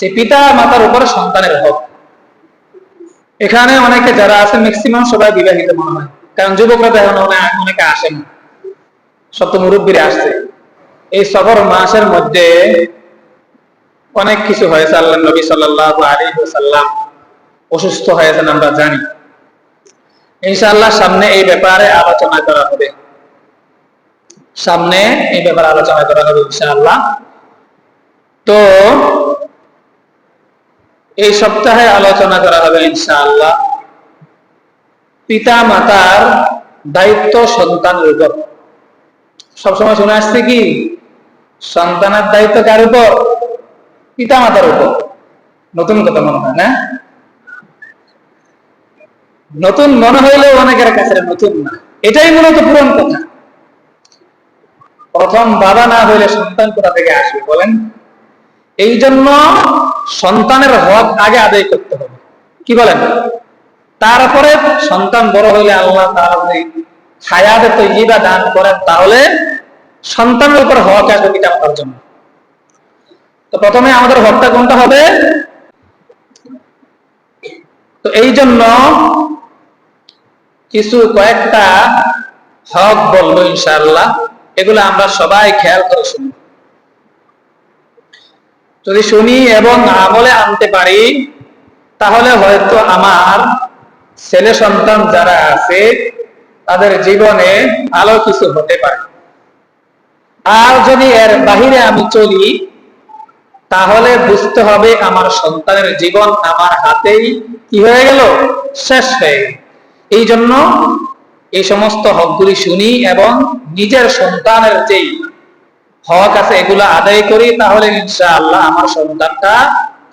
যে পিতা মাতার উপরে সন্তানের হক এখানে অনেকে যারা আছে ম্যাক্সিমাম সবাই বিবাহিত মনে হয়। কারণ যুবকরা তো অনেকে আসে না। সব মুরব্বীরা আসছে। এই সফর মাসের মধ্যে অনেক কিছু হয়েছে। আল্লাহ নবী সাল্লাহ আলী সাল্লাম অসুস্থ হয়েছেন, আমরা জানি। ইনশাআল্লাহ সামনে এই ব্যাপারে আলোচনা করা হবে। সামনে এই ব্যাপারে আলোচনা করা হবে ইনশাআল্লাহ। তো এই সপ্তাহে আলোচনা করা হবে ইনশাআল্লাহ। পিতা মাতার দায়িত্ব সন্তানের উপর। সবসময় শুনে আসছে কি? সন্তানের দায়িত্ব কার উপর? পিতা মাতার উপর। নতুন কথা মনে হয়, না? নতুন মনে হইলেও অনেকের কাছে নতুন না। এটাই মূলত পুরন কথা। প্রথম বাবা না হইলে সন্তান কোথা থেকে আসবে বলেন? এই জন্য সন্তানের হক আগে আদায় করতে হবে। কি বলেন? তারপরে সন্তান বড় হইলে আল্লাহ যদি ছায়াতে তৈবা দান করেন, তাহলে সন্তানের উপর হক আসবে পিতা মাতার জন্য। তো প্রথমে আমাদের হকটা কোনটা হবে? তো এই জন্য কিছু কয়েকটা হক বলব ইনশাআল্লাহ। এগুলো আমরা সবাই খেয়াল করে শুনি যদি শুনি এবং আমলে আনতে পারি, তাহলে হয়তো আমার ছেলে সন্তান যারা আছে, তাদের জীবনে ভালো কিছু হতে পারে। আর যদি এর বাহিরে আমি চলি, তাহলে বুঝতে হবে আমার সন্তানের জীবন আমার হাতেই কি হয়ে গেল? শেষ হয়ে গেল। এই জন্য এই সমস্ত হকগুলি শুনি এবং নিজের সন্তানের যেই হক আছে, এগুলো আদায় করি, তাহলে ইনশাআল্লাহ আমার সন্তানটা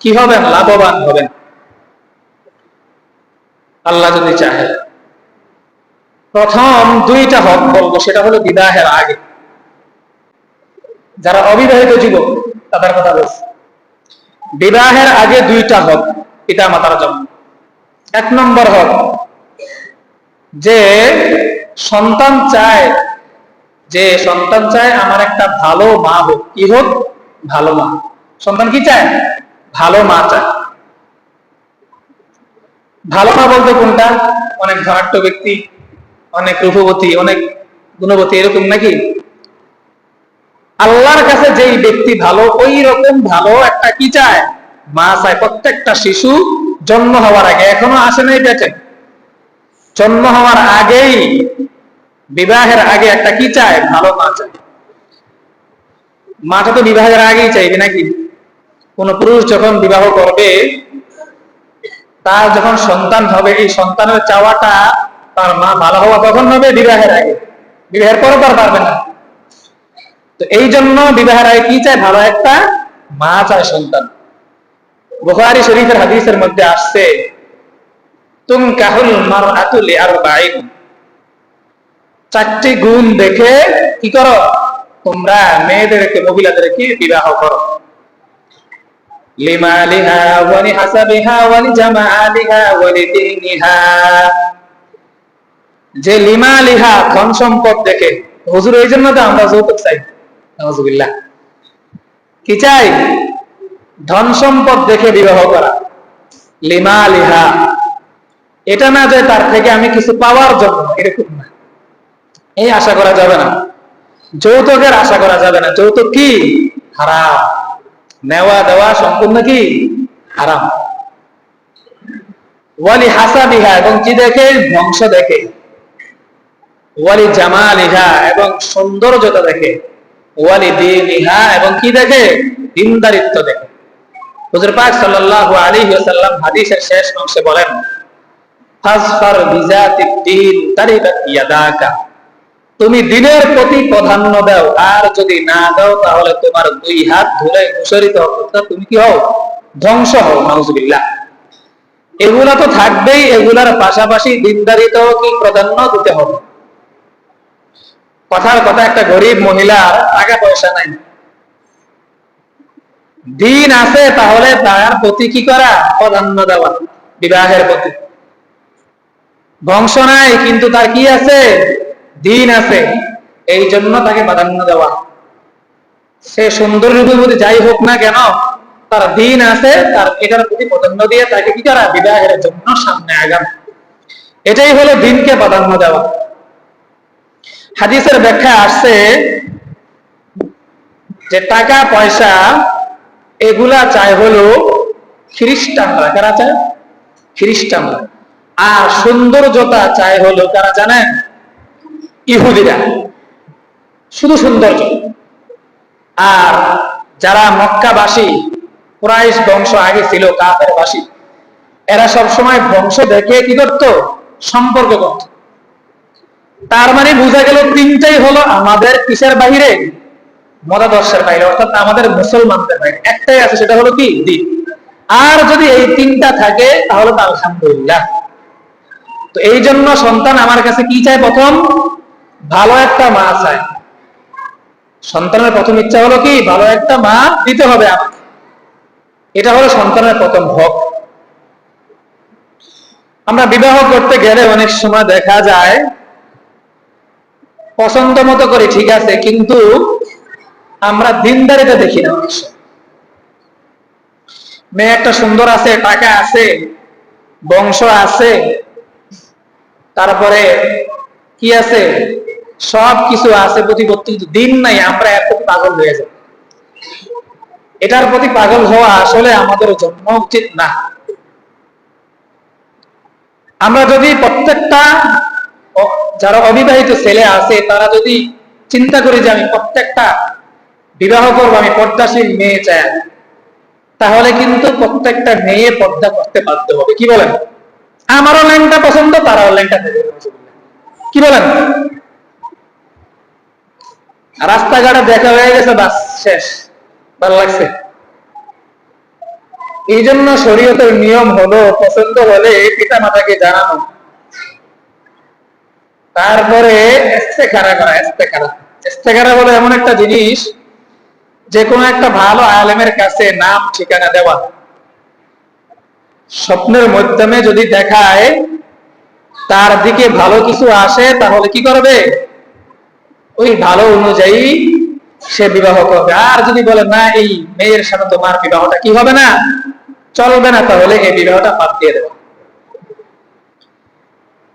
কি হবেন লাভবান হবেন আল্লাহ যদি চাহে। প্রথম দুইটা হক বলব, সেটা হলো বিবাহের আগে। যারা অবিবাহিত যুবক তাদের কথা বলছি। বিবাহের আগে দুইটা হক, পিতা মাতার জন্য। এক নম্বর হক, যে সন্তান চায় যে সন্তান চায়, আমার একটা ভালো মা হোক। কি হোক? ভালো মা। সন্তান কি চায়? ভালো মা চায়। ভালো মা বলতে কোনটা? অনেক ধনাট্য ব্যক্তি, অনেক রূপবতী, অনেক গুণবতী, এরকম নাকি? আল্লাহর কাছে যেই ব্যক্তি ভালো ওই রকম ভালো একটা কি চায়? মা চায়। প্রত্যেকটা শিশু জন্ম হওয়ার আগে, এখনও আসে নাই পেটে। জন্ম হওয়ার আগেই বিবাহের আগে একটা কি চায়? ভালো মা চায়। মাটা তো বিবাহের আগেই চাইবে নাকি? কোন পুরুষ যখন বিবাহ করবে, তার যখন সন্তান হবে, এই সন্তানের চাওয়াটা তার মা ভালো হওয়া কখন হবে বিবাহের আগে। বিবাহের পরও তার পারবে না। তো এই জন্য বিবাহের আগে কি চায়? ভালো একটা মা চায় সন্তান। বুখারী শরীফের হাদিসের মধ্যে আসছে, তুম কাহুল মার আতুলি আর বাইন চারটি গুণ দেখে কি করো? তোমরা মেয়েদেরকে, মহিলাদেরকে বিবাহ করো। লিমালিহা ওয়ালি হাসাবিহা যে লিমালিহা ধন সম্পদ দেখে, হুজুর, এই জন্য তো আমরা যৌতুক চাই। নাউজুবিল্লাহ। কি চাই? ধন সম্পদ দেখে বিবাহ করা। লিমালিহা। এটা না যে তার থেকে আমি কিছু পাওয়ার জন্য, এরকম না। এই আশা করা যাবে না। যৌতুকের আশা করা যাবে না। যৌতুক কি? হারাম। নেওয়া দেওয়া সম্পূর্ণ কি? হারাম। ওয়ালি হাসাবিহা এবং কি দেখে? বংশ দেখে। ওয়ালি জামালিহা এবং সৌন্দর্যতা দেখে। ওয়ালি দিনিহা এবং কি দেখে? দিনদারিত্ব দেখে। হুজুর পাক সাল্লাল্লাহু আলাইহি ওয়াসাল্লাম হাদিসের শেষ অংশে বলেন ফাসফার বিজাতিদ দিন তারিবাত ইয়াদাকা। তুমি দিনের প্রতি প্রাধান্য দাও, আর যদি না দাও, তাহলে তোমার দুই হাত ধরে মুসরিত অবস্থা তুমি কি হও? ধ্বংস হও, নাউজুবিল্লাহ। এগুলা তো থাকবেই, এগুলার পাশাপাশি দিনদারিতেও কি প্রাধান্য দিতে হবে? কথার কথা, একটা গরিব মহিলার টাকা পয়সা নাই। দিন আছে, তাহলে তার প্রতি কি করা? প্রাধান্য দেওয়া, বিবাহের প্রতি। বংশ নাই, কিন্তু তার কি আছে? দিন আছে, এই জন্য তাকে প্রাধান্য দেওয়া। সে সুন্দর রূপবতী যাই হোক না কেন, তার দিন আছে, তার এটার প্রতি প্রাধান্য দিয়ে তাকে কি করা? বিবাহের জন্য সামনে আগাম এটাই হলো দিনকে প্রাধান্য দেওয়া। হাদিসের ব্যাখ্যা আসছে যে টাকা, পয়সা, এগুলা চায় হলো খ্রিস্টানরা। কারা চায়? খ্রিস্টানরা। আর সৌন্দর্যতা চায় হলো কারা জানেন? ইহুদিরা। শুধু সৌন্দর্য আর যারা মক্কাবাসী, কুরাইশ বংশ আগে ছিল কাফের বাসী এরা সব সময় বংশ দেখে কি করত? সম্পর্ক করত। তার মানে বোঝা গেল তিনটাই হলো আমাদের কিসের বাহিরে? মতাদর্শের বাইরে অর্থাৎ আমাদের মুসলমানদের বাইরে একটাই আছে, সেটা হলো কি? দিন। আর যদি এই তিনটা থাকে, তাহলে তো আলহামদুলিল্লাহ। তো এই জন্য সন্তান আমার কাছে কি চায় প্রথম? ভালো একটা মা চায় সন্তানের প্রথম ইচ্ছা হলো কি? ভালো একটা মা দিতে হবে আমাকে। এটা হলো সন্তানের প্রথম হক। আমরা বিবাহ করতে গেলে অনেক সময় দেখা যায়, পছন্দ মতো করি ঠিক আছে, কিন্তু আমরা দিনদারিতে দেখি না মেয়ে একটা সুন্দর আছে, টাকা আছে, বংশ আছে, তারপরে কি আছে? সব কিছু আছে প্রতিপত্তি দিন নাই, আমরা এত পাগল হয়ে যাই। এটার প্রতি পাগল হওয়া আসলে আমাদের জন্য উচিত না। আমরা যদি প্রত্যেকটা যারা অবিবাহিত ছেলে আছে, তারা যদি চিন্তা করি যে আমি প্রত্যেকটা বিবাহ করব, আমি পর্দাশীল মেয়ে চাই, তাহলে কিন্তু প্রত্যেকটা মেয়ে পর্দা করতে বাধ্য হবে। কি বলেন? আমারও লাইনটা পছন্দ, তারাও লাইনটা কি বলেন? রাস্তাঘাটে দেখা হয়ে গেছে, বাস, শেষ। ভালো লাগছে। এই জন্য শরীয়তের নিয়ম হলো, পছন্দ হলে পিতা মাতাকে জানানো। তারপরে এস্তেখারা করা এমন একটা জিনিস, যে কোনো একটা ভালো আলেমের কাছে নাম, ঠিকানা দেওয়া। স্বপ্নের মাধ্যমে যদি দেখায়, তার দিকে ভালো কিছু আসে, তাহলে কি করবে? ওই ভালো অনুযায়ী সে বিবাহ করবে। আর যদি বলে, না, এই মেয়ের সাথে তোমার বিবাহটা কি হবে না? চলবে না, তাহলে এই বিবাহটা বাদ দিয়ে দেবে।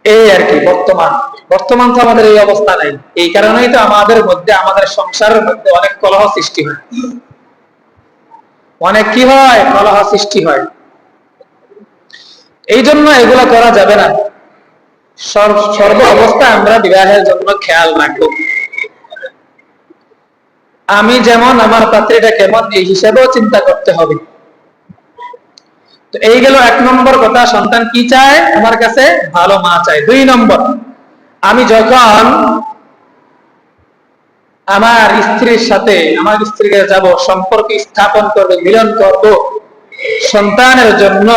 এই আর কি, বর্তমান। বর্তমান তো আমাদের এই অবস্থা নাই। এই কারণেই তো আমাদের মধ্যে, আমাদের সংসারের মধ্যে অনেক কলহ সৃষ্টি হয়। অনেক কি হয়? কলহ সৃষ্টি হয়। এই জন্য এগুলো করা যাবে না। সর্ব অবস্থা আমরা বিবাহের জন্য খেয়াল রাখব আমি যেমন আমার পাত্রীটা কেমন এই হিসাবেও চিন্তা করতে হবে তো এই গেল এক নম্বর কথা সন্তান কি চায় আমার কাছে ভালো মা চায় দুই নম্বর আমি যখন আমার স্ত্রীর সাথে আমার স্ত্রীকে যাব সম্পর্ক স্থাপন করবে মিলন করব সন্তানের জন্য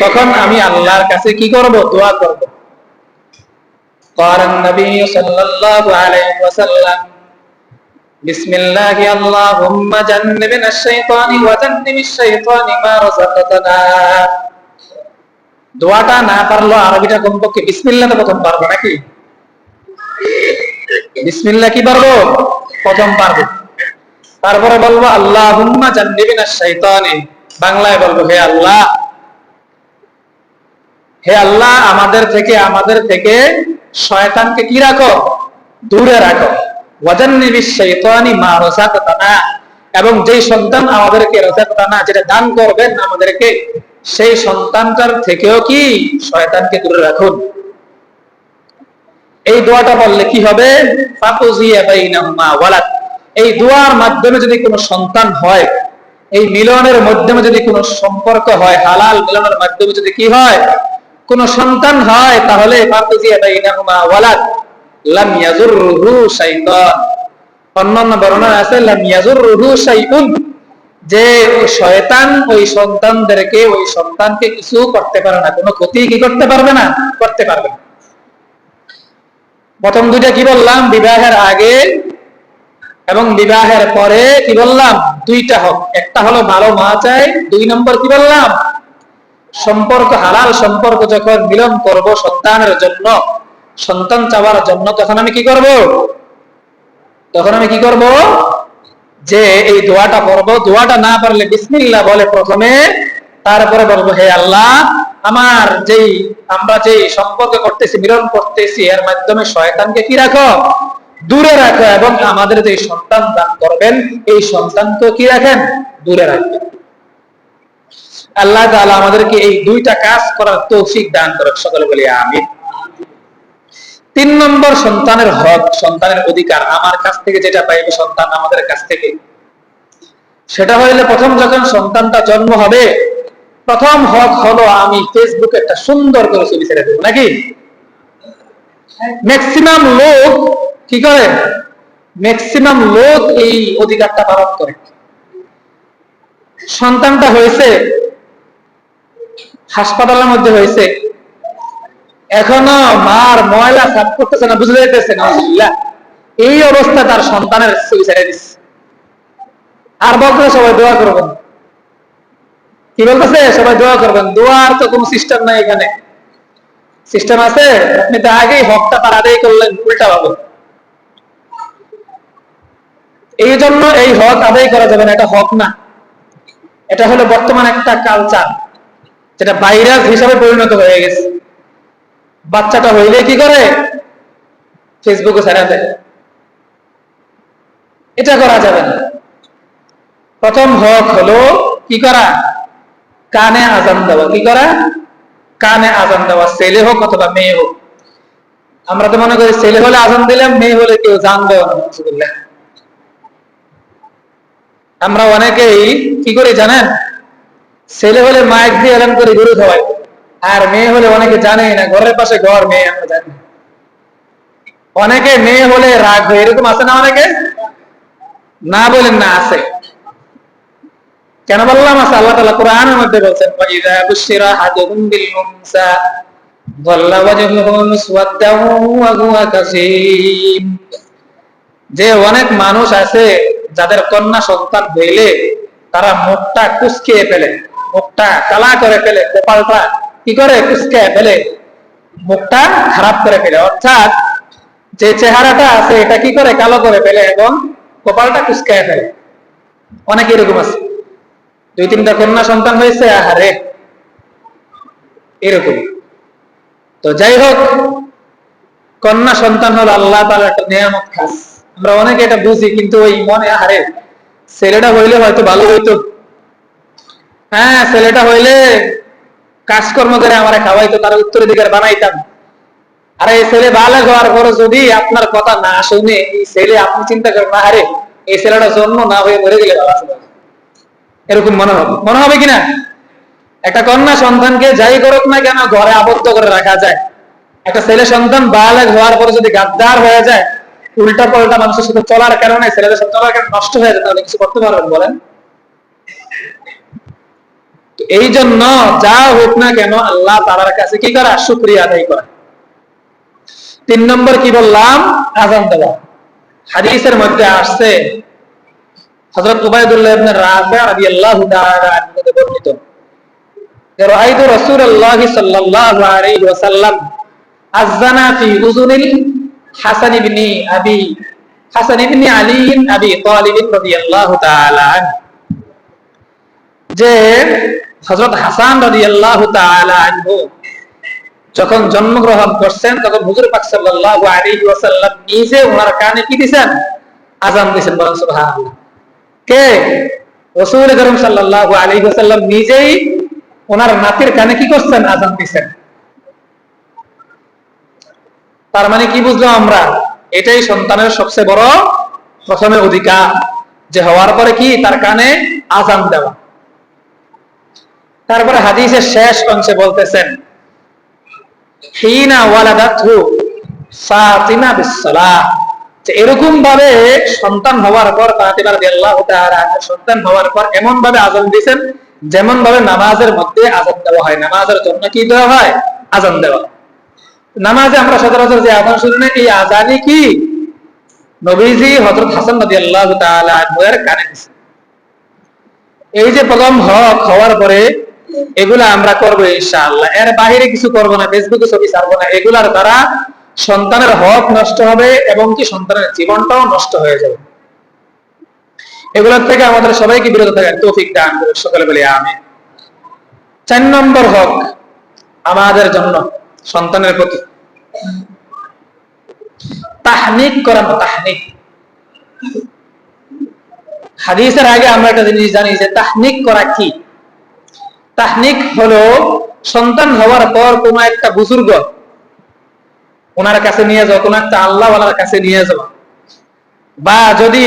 তখন আমি আল্লাহর কাছে কি করব দোয়া করব قال النبي صلى الله عليه وسلم بسم الله اللهم جنبنا الشيطان وجنب الشيطان ما رزقتنا দোয়াটা না পারলো আরবিটা কমপক্ষে বিসমিল্লাহ তো প্রথম পারবো নাকি বিসমিল্লাহ কি পারবো প্রথম পারবো তারপরে বলবো আল্লাহ হুম্মা জান্নিবিনা শাইতানি বাংলায় বলবো হে আল্লাহ হে আল্লাহ আমাদের থেকে আমাদের থেকে শয়তানকে কি রাখো দূরে রাখো এবং যেই সন্তান আমাদেরকে রাজাকাতানা যেটা দান করবেন আমাদেরকে, সেই সন্তানটার থেকেও কি শয়তানকে দূরে রাখুন। এই দোয়াটা বললে কি হবে? এই দোয়ার মাধ্যমে যদি কোনো সন্তান হয়, এই মিলনের মাধ্যমে যদি কোনো সম্পর্ক হয়, হালাল মিলনের মাধ্যমে যদি কি হয়, কোন সন্তান হয়, তাহলে লাম শাইতান অন্যান্য বর্ণনা আছে লাম শাইউন যে শয়তান ওই সন্তানদেরকে, ওই সন্তানকে কিছু করতে পারে না, কোনো ক্ষতি কি করতে পারবে না? করতে পারবে না। প্রথম দুইটা কি বললাম? বিবাহের আগে এবং বিবাহের পরে কি বললাম? দুইটা হোক। একটা হলো ভালো মা চাই, দুই নম্বর কি বললাম? সম্পর্ক হালাল সম্পর্ক যখন মিলন করব সন্তানের জন্য। সন্তান চাওয়ার জন্য তখন আমি কি করব? তখন আমি কি করব? যে এই দোয়াটা পড়ব দোয়াটা না পারলে বিসমিল্লাহ বলে প্রথমে, তারপরে বলব, হে আল্লাহ, আমার যেই, আমরা যেই সম্পর্ক করতেছি, মিলন করতেছি, এর মাধ্যমে শয়তানকে কি রাখো? দূরে রাখো এবং আমাদের যে সন্তান দান করবেন, এই সন্তানকে কি রাখেন? দূরে রাখবেন। আল্লাহ তাআলা আমাদেরকে এই দুইটা কাজ করার তৌফিক দান করেন সকলে বলি, আমিন। তিন নম্বর সন্তানের হক, সন্তানের অধিকার। আমার কাছ থেকে যেটা পাইবে সন্তান আমাদের কাছ থেকে। সেটা হইলে প্রথম যখন সন্তানটা জন্ম হবে, প্রথম হক হলো আমি ফেসবুকে একটা সুন্দর করে ছবি ছেড়ে দেবো, নাকি? ম্যাক্সিমাম লোক কি করে? ম্যাক্সিমাম লোক এই অধিকারটা পালন করে। সন্তানটা হয়েছে, হাসপাতালের মধ্যে হয়েছে। এখনও মার ময়লা সাফ করতেছে না, বুঝে যাইতেছে না। এই অবস্থা তার সন্তানের ছেড়ে দিচ্ছে আর বলতে সবাই দোয়া করবেন। কি বলতেছে? সবাই দোয়া করবেন। দোয়ার তো কোনো সিস্টেম নাই এখানে। সিস্টেম আছে, আপনি তো আগেই হকটা তার আদায় করলেন, উল্টা ভাবে এই জন্য এই হক আদায় করা যাবে না, এটা হক না। এটা হলো বর্তমান একটা কালচার যেটা ভাইরাস হিসাবে পরিণত হয়ে গেছে। বাচ্চাটা হইলে কি করে? ফেসবুকে ছেড়া দেয়। এটা করা যাবে না। প্রথম হক হলো কি করা? কানে আজান দেওয়া। কি করা? কানে আজান দেওয়া। ছেলে হোক অথবা মেয়ে হোক। আমরা তো মনে করি ছেলে হলে আজান দিলাম মেয়ে হলে কেউ জানবে না আমরা অনেকেই কি করি জানেন? ছেলে হলে মাইক দিয়ে এলান করে গরু খাওয়াই আর মেয়ে হলে অনেকে জানে না, ঘরের পাশে ঘর, মেয়ে, আমরা জানি। অনেকে মেয়ে হলে রাগ হয়, এরকম আছে না অনেকে? না বলেন না, আছে। কেন বললাম আছে? আল্লাহ তালা কোরআনের মধ্যে বলছেন যে অনেক মানুষ আছে, যাদের কন্যা সন্তান হইলে তারা মুখটা কুচকিয়ে ফেলে, মুখটা কালা করে ফেলে, কপালটা কি করে? কুচকে ফেলে মুখটা খারাপ করে ফেলে। অর্থাৎ যে চেহারাটা আছে, এটা কি করে? কালো করে ফেলে এবং কপালটা কুচকে ফেলে অনেক এরকম আছে। দুই তিনটা কন্যা সন্তান হয়েছে, আহারে! এরকম। তো যাই হোক, কন্যা সন্তান হল আল্লাহ তার একটা নিয়ামত খাস। আমরা অনেকে এটা বুঝি, কিন্তু ওই মনে, আহারে! ছেলেটা হইলে হয়তো ভালো হইতো। হ্যাঁ ছেলেটা হইলে কাজকর্ম করে আমার খাওয়াইতো, তার উত্তরাধিকার বানাইতাম। আরে, এই ছেলে ভালো হওয়ার পরে যদি আপনার কথা না শুনে এই ছেলে, আপনি চিন্তা করেন, না আরে এই ছেলেটা জন্ম না হয়ে মরে গেলে এরকম মনে হবে। মনে হবে কিনা? একটা কন্যা সন্তানকে যাই করুক না কেন ঘরে আবদ্ধ করে রাখা যায়। একটা ছেলে সন্তান বালেগ হওয়ার পরে যদি গাদ্দার হয়ে যায় উল্টা পাল্টা মানুষের সাথে চলার কারণে ছেলেদের সাথে চলার কারণে নষ্ট হয়ে যায়, তাহলে কিছু করতে পারবেন বলেন? এই জন্য যা হোক না কেন আল্লাহ তালার কাছে কি করা? শুক্রিয়া আদায় করা। তিন নম্বর কি বললাম? আজান দেওয়া। হাদিসের মধ্যে আসছে ইবনে রাদিয়াল্লাহু তাআলা আনহু বর্ণিত। রাআইতু রাসূলুল্লাহ সাল্লাল্লাহু আলাইহি ওয়াসাল্লাম আযানা ফি উযুনিল হাসান ইবনে আবি, হাসান ইবনে আলী আবি তালিব রাদিয়াল্লাহু তাআলা যে হযরত হাসান তাআলা আনহু যখন জন্মগ্রহণ করছেন, তখন হুজুর পাক ওয়াসাল্লাম নিজে ওনার কানে কি দিবেন আজান দিবেন বলেন কে? করিম ওয়াসাল্লাম নিজেই ওনার নাতির কানে কি করছেন? আজান দিবেন তার মানে কি বুঝলাম আমরা? এটাই সন্তানের সবচেয়ে বড় প্রথমে অধিকার, যে হওয়ার পরে কি? তার কানে আজান দেওয়া। তারপরে হাদিসের শেষ অংশে বলতেছেন, হিনা ওয়ালাদাতহু ফাতিমা বিসসালাহ। এরকম ভাবে সন্তান হওয়ার পর, ফাতিমা রাদিয়াল্লাহু তাআলা সন্তান হওয়ার পর এমন ভাবে আজান দিবেন যেমন ভাবে নামাজের মধ্যে আজান দেওয়া হয়। নামাজের জন্য কি দেওয়া হয়? আজান দেওয়া। নামাজে আমরা সচরাচর যে আজান শুনি এই আজানি কি? নবীজি হযরত হাসান রাদিয়াল্লাহু তাআলা এর কানে এই যে প্রথম হক হওয়ার পরে এগুলা আমরা করব ইনশাআল্লাহ। এর বাহিরে কিছু করব না, ফেসবুকে ছবি ছাড়বো না। এগুলার দ্বারা সন্তানের হক নষ্ট হবে এবং কি সন্তানের জীবনটাও নষ্ট হয়ে যাবে। এগুলোর থেকে আমাদের সবাইকে বিরত থাকার তৌফিক দান করে সকলে বলে আমি চার নম্বর হক আমাদের জন্য, সন্তানের প্রতি। তাহনিক করানো তাহনিক। হাদিসের আগে আমরা একটা জিনিস জানি যে তাহনিক করা কি? তাহনিক হলো সন্তান হওয়ার পর কোন একটা বুজুর্গ। ওনার কাছে নিয়ে যাওয়া কোন একটা আল্লাহ কাছে নিয়ে যাওয়া বা যদি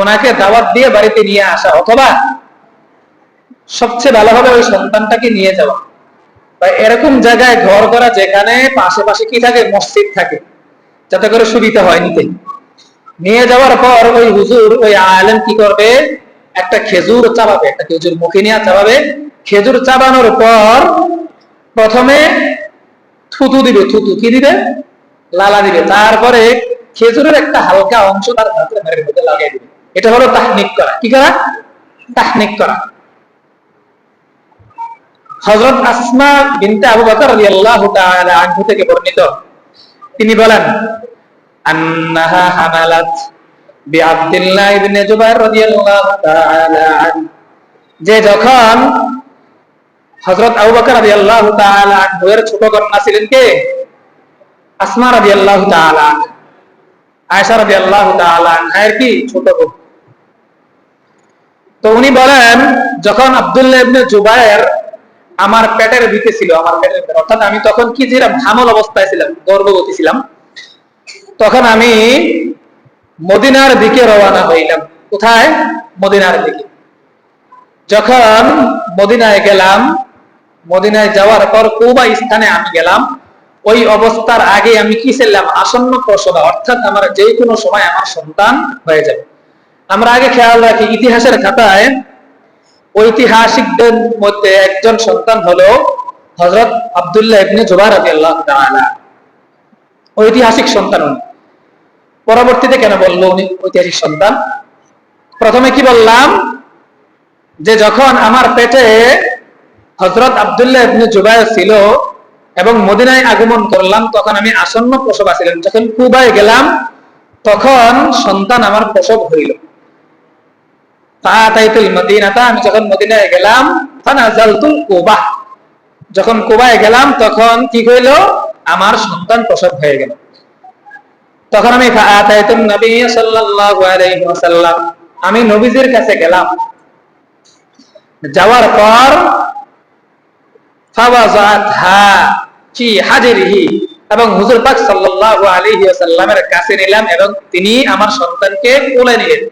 ওনাকে দাওয়াত দিয়ে বাড়িতে নিয়ে আসা, অথবা সবচেয়ে ভালো হবে ওই সন্তানটাকে নিয়ে যাওয়া। বা এরকম জায়গায় ঘর করা যেখানে পাশে কি থাকে? মসজিদ থাকে। যাতে করে সুবিধা হয় নিতে। নিয়ে যাওয়ার পর ওই হুজুর, ওই আলেম কি করবে? একটা খেজুর চাবাবে, একটা খেজুর মুখে নিয়ে চাবাবে। খেজুর চাবানোর পর প্রথমে থুতু দিবে, থুতু। কি দিবে? লালা দিবে। তারপরে খেজুরের একটা হালকা অংশ তার দাঁতের মেরের মধ্যে লাগিয়ে দিবে। এটা হলো তাহনিক করা। কি করা? তাহনিক করা। হযরত আসমা বিনতে আবু বকর রাদিয়াল্লাহু তাআলা আনহু থেকে বর্ণিত। তিনি বলেন, আন্নাহা হামালাত বিআব্দুল্লাহ ইবনে জুবাইর রাদিয়াল্লাহু তাআলা যে যখন হযরত আবু বকর তাআলা আনহু এর ছোট কন্যা ছিলেন কে? আসমা রাদিয়াল্লাহু তাআলা আয়েশা রাদিয়াল্লাহু তাআলা আনহার কি? ছোট বোন তো উনি বলেন, যখন আব্দুল্লাহ ইবনে জুবাইর আমার পেটের ভিতরে ছিল, আমার পেটের ভিতরে অর্থাৎ আমি তখন কি ছিলাম হামল অবস্থায় ছিলাম, গর্ভবতী ছিলাম, তখন আমি মদিনার দিকে রওনা হইলাম। কোথায়? মদিনার দিকে। যখন মদিনায় গেলাম মদিনায় যাওয়ার পর কুবা স্থানে আমি গেলাম। ওই অবস্থার আগে আমি কি ছিলাম আসন্ন প্রসবা, অর্থাৎ আমার যে কোনো সময় আমার সন্তান হয়ে যাবে। আমরা আগে খেয়াল রাখি, ইতিহাসের খাতায় ঐতিহাসিকদের মধ্যে একজন সন্তান হলো হজরত আবদুল্লাহ ইবনে জুবাইর রাদিয়াল্লাহু তাআলা। ঐতিহাসিক সন্তান উনি। পরবর্তীতে কেন বলল উনি ঐতিহাসিক সন্তান? প্রথমে কি বললাম যে যখন আমার পেটে হজরত আবদুল্লাহ ইবনে জুবাইর ছিল এবং মদিনায় আগমন করলাম, তখন আমি আসন্ন প্রসব আছিলাম। যখন কুবায় গেলাম, তখন সন্তান আমার প্রসব হইল। আমি যখন মদিনায় গেলাম ফানাজালতুল যখন কুবায় গেলাম, তখন কি হইল? আমার সন্তান প্রসব হয়ে গেল। তখন আমি ফাতাইতুন নবী সাল্লাল্লাহু আলাইহি ওয়াসাল্লাম, আমি নবীজির কাছে গেলাম। যাওয়ার পর এবং হুজুর পাক সাল্লাল্লাহু আলাইহি ওয়াসাল্লামের কাছে নিলাম এবং তিনি আমার সন্তানকে কোলে নিলেন,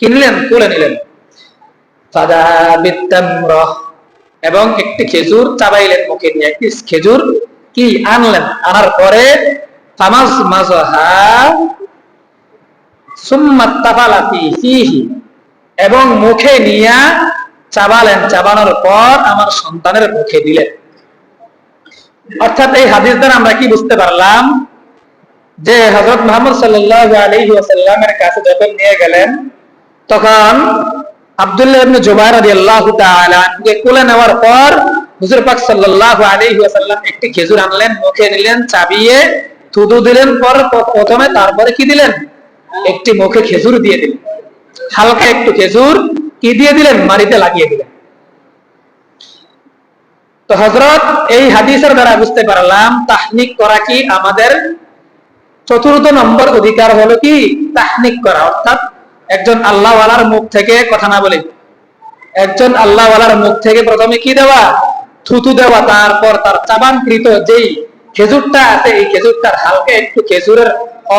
কিনলেন, কোলে নিলেন। এবং একটি খেজুর চাবাইলেন মুখে নিয়ে, একটি খেজুর কি আনলেন? আনার পরে এবং মুখে নিয়া চাবালেন, চাবানোর পর আমার সন্তানের মুখে দিলেন। অর্থাৎ এই হাদিস দ্বারা আমরা কি বুঝতে পারলাম? যে হজরত মোহাম্মদ সাল্লাহ আলী কাছে যখন নিয়ে গেলেন, তখন আব্দুল্লাহ ইবনে জুবাইর রাদিয়াল্লাহু তাআলা কে কোলে নেওয়ার পর হুজুর পাক সাল্লাল্লাহু আলাইহি ওয়াসাল্লাম একটি খেজুর আনলেন, মুখে নিলেন চাবিয়ে থুতু দিলেন, পর প্রথমে তারপরে কি দিলেন? একটি মুখে খেজুর দিয়ে দিলেন। হালকা একটু খেজুর কি দিয়ে দিলেন? মারিতে লাগিয়ে দিলেন। তো হযরত, এই হাদিসের দ্বারা বুঝতে পারলাম, তাহনিক করা কি আমাদের চতুর্থ নম্বর অধিকার হলো কি? তাহনিক করা। অর্থাৎ একজন আল্লাহওয়ালার মুখ থেকে কথা না বলে। একজন আল্লাহওয়ালার মুখ থেকে প্রথমে কি দেওয়া? থুতু দেওয়া। তারপর তার চাবানকৃত যেই খেজুরটা আছে, এই খেজুরটার হালকা একটু খেজুরের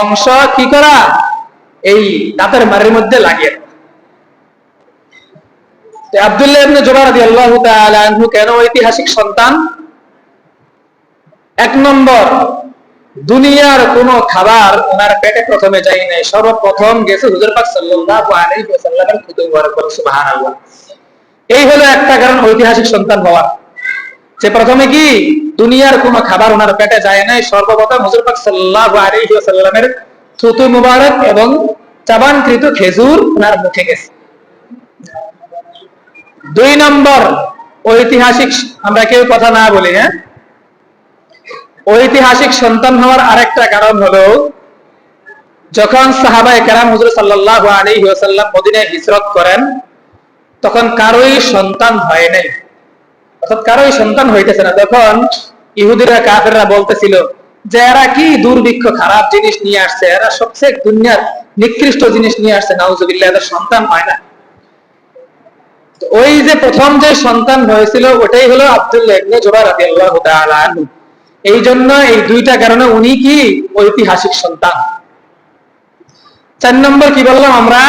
অংশ কি করা? এই দাঁতের মারের মধ্যে লাগিয়ে আব্দুল্লাহ ইবনে জুবাইর রাদিয়াল্লাহু তাআলা আনহু কেন ঐতিহাসিক সন্তান? এক নম্বর, দুনিয়ার কোন খাবার ওনার পেটে প্রথমে যাই নাই। সর্বপ্রথম গেছে হুজুর পাক সাল্লাল্লাহু আলাইহি ওয়াসাল্লামের খুদে করে সুবহানাল্লাহ। এই হলো একটা কারণ ঐতিহাসিক সন্তান হওয়ার। যে প্রথমে কি দুনিয়ার কোন খাবার ওনার পেটে যায় নাই, সর্বপ্রথম হুজুর পাক সাল্লাল্লাহু আলাইহি ওয়াসাল্লামের থুতু মুবারক এবং চাবানকৃত খেজুর ওনার মুখে গেছে। দুই নম্বর, ঐতিহাসিক, আমরা কেউ কথা না বলি হ্যাঁ? ঐতিহাসিক সন্তান হওয়ার আরেকটা কারণ হলো, যখন সাহাবায়ে কেরাম হুজুর সাল্লাল্লাহু আলাইহি ওয়াসাল্লাম মদিনায় হিজরত করেন, তখন কারোই সন্তান হয় নাই। অর্থাৎ কারোই সন্তান হইতেছে না। তখন ইহুদিরা, কাফেররা বলতেছিল যে এরা কি দুর্ভিক্ষ, খারাপ জিনিস নিয়ে আসছে, এরা সবচেয়ে দুনিয়ার নিকৃষ্ট জিনিস নিয়ে আসছে, নাউজুবিল্লাহ, এদের সন্তান হয় না। ওই যে প্রথম যে সন্তান হয়েছিল, ওটাই হলো আব্দুল্লাহ ইবনে জুবাইর রাদিয়াল্লাহু তাআলা আনহু। এই জন্য এই দুইটা কারণে উনি কি ঐতিহাসিক সন্তান। চার নম্বর কি বললাম আমরা?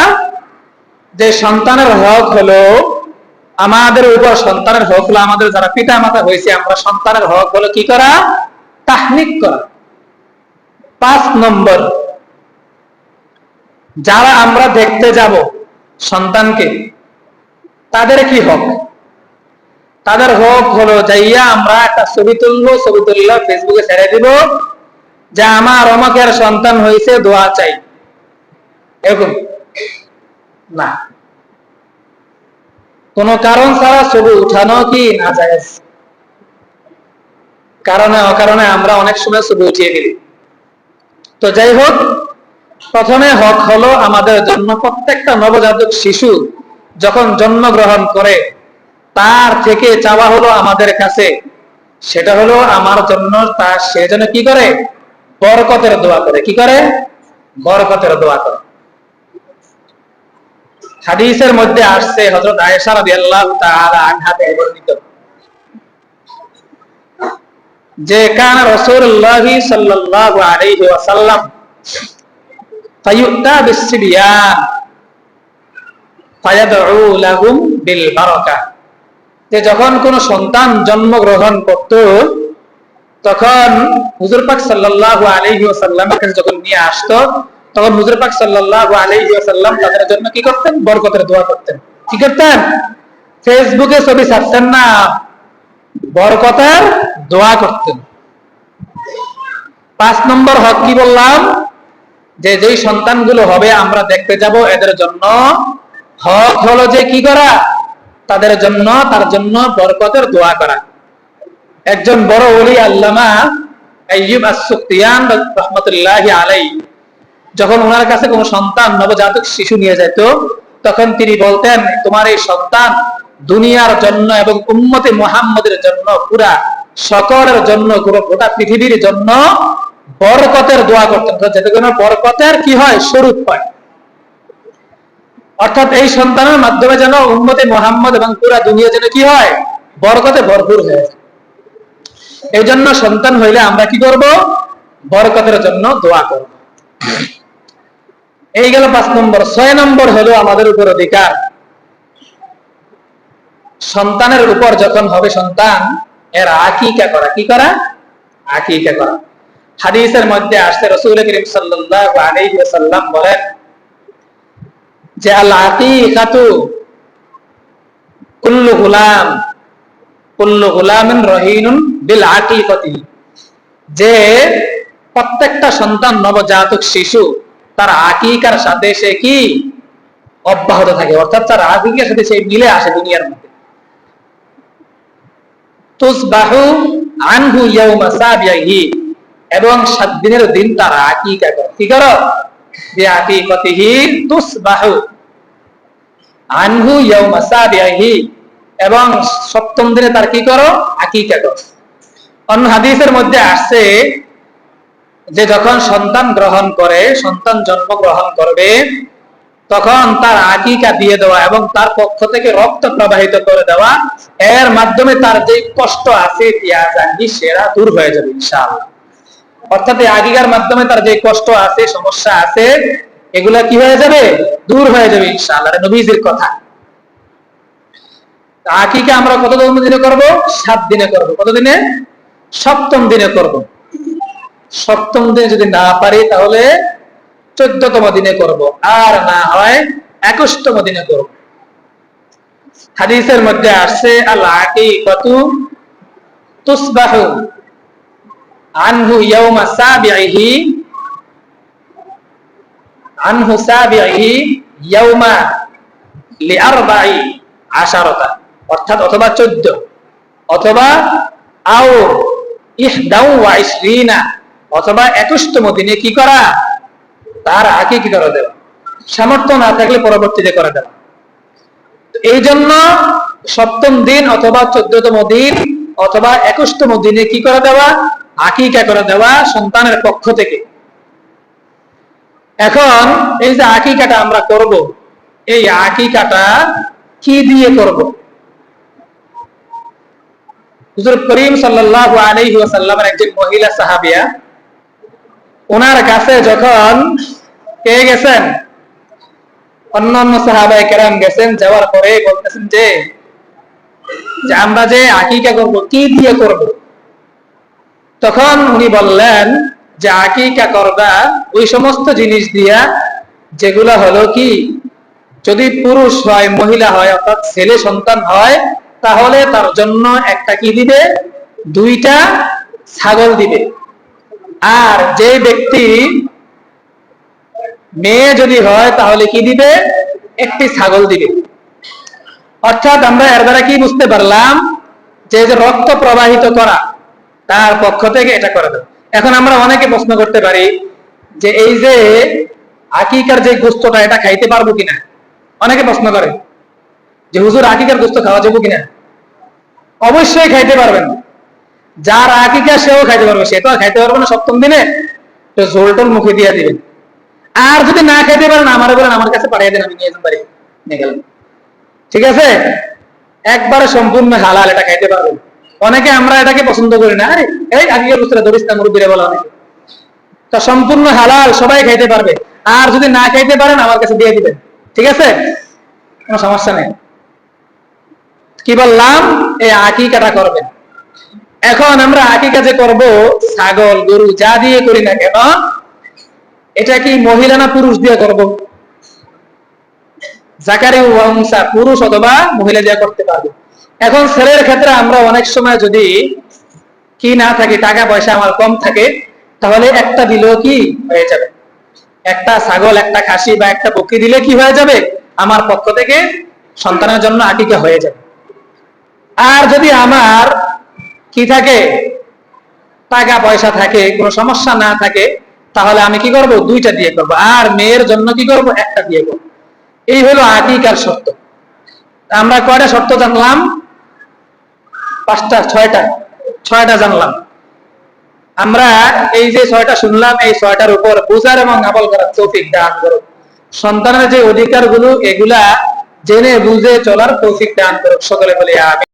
যে সন্তানের হক হলো, আমাদের উপর সন্তানের হক হলো, আমাদের যারা পিতা মাতা হয়েছে, আমরা সন্তানের হক হলো কি করা? তাহনিক করা। পাঁচ নম্বর, যারা আমরা দেখতে যাব সন্তানকে তাদের কি হক? তাদের হক হলো যাইয়া আমরা একটা ছবি তুলবো, ছবি তুললে ফেসবুকে ছেড়ে দিব যে আমার অমকের সন্তান হয়েছে, দোয়া চাই। এরকম? না। কোন কারণ ছাড়া ছবি উঠানো কি না যায় কারণে, অকারণে আমরা অনেক সময় ছবি উঠিয়ে ফেলি। তো যাই হোক, প্রথমে হক হলো আমাদের জন্য প্রত্যেকটা নবজাতক শিশু যখন জন্মগ্রহণ করে, তার থেকে চাওয়া হলো আমাদের কাছে। সেটা হলো আমার জন্য তার সে যেন কি করে? বরকতের দোয়া করে। কি করে? বরকতের দোয়া করে। হাদিসের মধ্যে আসছে, হযরত আয়েশা রাদিয়াল্লাহু তাআলা আনহা থেকে বর্ণিত। যে কান রাসূলুল্লাহ সাল্লাল্লাহু আলাইহি ওয়াসাল্লাম ফায়ুতা বিসবিয়ান যে যখন কোন সন্তান জন্মগ্রহণ করত, তখন হুজুর পাক সাল্লাল্লাহু আলাইহি ওয়াসাল্লামের কাছে যখন নিয়ে আসতো, তখন হুজুর পাক সাল্লাল্লাহু আলাইহি ওয়াসাল্লাম তাদের জন্য কি করতেন? বরকতের দোয়া করতেন। কি করতেন? ফেসবুকে ছবি ছাড়তেন না, বরকতের দোয়া করতেন। পাঁচ নম্বর হক কি বললাম? যে যেই সন্তানগুলো হবে, আমরা দেখতে যাব এদের জন্য হক হলো যে কি করা? তাদের জন্য, তার জন্য বরকতের দোয়া করা। একজন বড় ওলি আল্লামা আইয়ুব রাহমাতুল্লাহি আলাইহি, যখন ওনার কাছে কোনো সন্তান, নবজাতক শিশু নিয়ে যেত, তখন তিনি বলতেন, তোমার এই সন্তান দুনিয়ার জন্য এবং উম্মতে মুহাম্মদের জন্য পুরা সকলের জন্য গোটা পৃথিবীর জন্য বরকতের দোয়া করতেন। যাতে কোনো বরকতের কি হয়? স্বরূপ হয়। অর্থাৎ এই সন্তানের মাধ্যমে যেন উম্মতে মোহাম্মদ এবং পুরা দুনিয়া যেন কি হয়? বরকতে ভরপুর হয়ে এই জন্য সন্তান হইলে আমরা কি করব? বরকতের জন্য দোয়া করব। এই গেল পাঁচ নম্বর। ছয় নম্বর হলো আমাদের উপর অধিকার। সন্তানের উপর যখন হবে সন্তান, এর আকিকা করা। কি করা? আকিকা করা। হাদিসের মধ্যে আসছে, রসুল করিম সাল্লাল্লাহু আলাইহি ওয়াসাল্লাম বলেন যে যে প্রত্যেকটা সন্তান নবজাতক শিশু, তার আকিকার সাথে সে কি? অব্যাহত থাকে। অর্থাৎ তার আকিকার সাথে সে মিলে আসে দুনিয়ার মধ্যে। তুসবাহু আনহু ইয়াউমা সাবিহি এবং সাত দিনের দিন তার আকিকা কি করো? এবং সপ্তম দিনে তার কি করো? আকিকা করো অন্য হাদিসের মধ্যে আসছে যে যখন সন্তান গ্রহণ করে, সন্তান জন্ম গ্রহণ করবে, তখন তার আকিকা দিয়ে দেওয়া এবং তার পক্ষ থেকে রক্ত প্রবাহিত করে দেওয়া, এর মাধ্যমে তার যে কষ্ট আছে সেরা দূর হয়ে যাবে, ইনশাআল্লাহ। অর্থাৎ এই আগিকার মাধ্যমে তার যে কষ্ট আছে, সমস্যা আছে, এগুলা কি হয়ে যাবে? দূর হয়ে যাবে ইনশাআল্লাহ। নবীজির কথা। আকিকা আমরা কত দিনে করব? সাত দিনে করব। কত দিনে? সপ্তম দিনে করব। সপ্তম দিনে যদি না পারি, তাহলে চোদ্দতম দিনে করব। আর না হয় একুশতম দিনে করব। হাদিসের মধ্যে আসছে আল আকিকাতু তুসবাহু। আনহু ইয়াউমা সাবিহি আনহু সাবিহি ইয়াউমা লিআরবাই আশারতা, অর্থাৎ অথবা 14 অথবা আও ইহদাউ ওয়া ইশরিনা অথবা 21তম দিনে কি করা? তার আগে কি করে দেওয়া। সামর্থ্য না থাকলে পরবর্তীতে করে দেওয়া। এই জন্য সপ্তম দিন অথবা চোদ্দতম দিন অথবা একুশতম দিনে কি করে দেওয়া? আকিকা করে দেওয়া সন্তানের পক্ষ থেকে। এখন এই যে আকিকাটা আমরা করব, এই আকিকাটা কি দিয়ে করব? হুজুর করিম সাল্লাল্লাহু আলাইহি ওয়াসাল্লামের একজন মহিলা সাহাবিয়া, ওনার কাছে যখন কে গেছেন? অন্যান্য সাহাবায়ে কেরাম গেছেন, যাওয়ার পরে বলতেছেন যে যে আমরা যে আকিকা করব, কি দিয়ে করব? তখন উনি বললেন যে, আকিকা করবা, ওই সমস্ত জিনিস দিয়া যেগুলা হলো কি, যদি পুরুষ হয়, মহিলা হয়, অর্থাৎ ছেলে সন্তান হয়, তাহলে তার জন্য একটা কি দিবে? দুইটা ছাগল দিবে। আর যে ব্যক্তি মেয়ে যদি হয়, তাহলে কি দিবে? একটি ছাগল দিবে। অর্থাৎ আমরা এর দ্বারা কি বুঝতে পারলাম? যে যে রক্ত প্রবাহিত করা তার পক্ষ থেকে এটা করে দেবে এখন আমরা অনেকে প্রশ্ন করতে পারি যে এই যে আকিকার যে গোস্তটা, এটা খাইতে পারব কিনা? অনেকে প্রশ্ন করে যে, হুজুর, আকিকার গোস্ত খাওয়া যাব কিনা? অবশ্যই খাইতে পারবেন। যার আকিকা, সেও খাইতে পারবে। সে তো আর খাইতে পারবে না সপ্তম দিনে। তো ঝোল টোল মুখে দিয়ে দিবেন। আর যদি না খাইতে পারেন, আমার বলেন, আমার কাছে পাঠিয়ে দেন, আমি নিয়ে যেতে পারি নিয়ে গেলাম। ঠিক আছে? একবারে সম্পূর্ণ হালাল, এটা খাইতে পারবেন। অনেকে আমরা এটাকে পছন্দ করি না। আরে, এই আগে বুঝতে ধরিস না, মুরব্বীরা বলা অনেকে তা সম্পূর্ণ হালাল, সবাই খাইতে পারবে। আর যদি না খাইতে পারেন, আমার কাছে দিয়ে দিবেন। ঠিক আছে? কোনো সমস্যা নেই। কি বললাম? এই আকিকাটা করবেন। এখন আমরা আকিকা যে করব, ছাগল, গরু, যা দিয়ে করি না কেন, এটা কি মহিলা না পুরুষ দিয়ে করব? জাকারি পুরুষ অথবা মহিলা দিয়ে করতে পারবে। এখন ছেলের ক্ষেত্রে আমরা অনেক সময় যদি কি না থাকে, টাকা পয়সা আমার কম থাকে, তাহলে একটা দিলেও কি হয়ে যাবে? একটা ছাগল, একটা খাসি বা একটা বকরি দিলে কি হয়ে যাবে? আমার পক্ষ থেকে সন্তানের জন্য আটিকা হয়ে যাবে। আর যদি আমার কি থাকে, টাকা পয়সা থাকে, কোনো সমস্যা না থাকে, তাহলে আমি কি করব? দুইটা দিয়ে করব। আর মেয়ের জন্য কি করব? একটা দিয়ে করব। এই হলো আকিকার শর্ত। আমরা কয়টা শর্ত জানলাম? পাঁচটা, ছয়টা ছয়টা জানলাম। আমরা এই যে ছয়টা শুনলাম, এই ছয়টার উপর বুঝার এবং আমল করার তৌফিক দান করো সন্তানের যে অধিকারগুলো এগুলা জেনে বুঝে চলার তৌফিক দান করো সকলে বলে আমি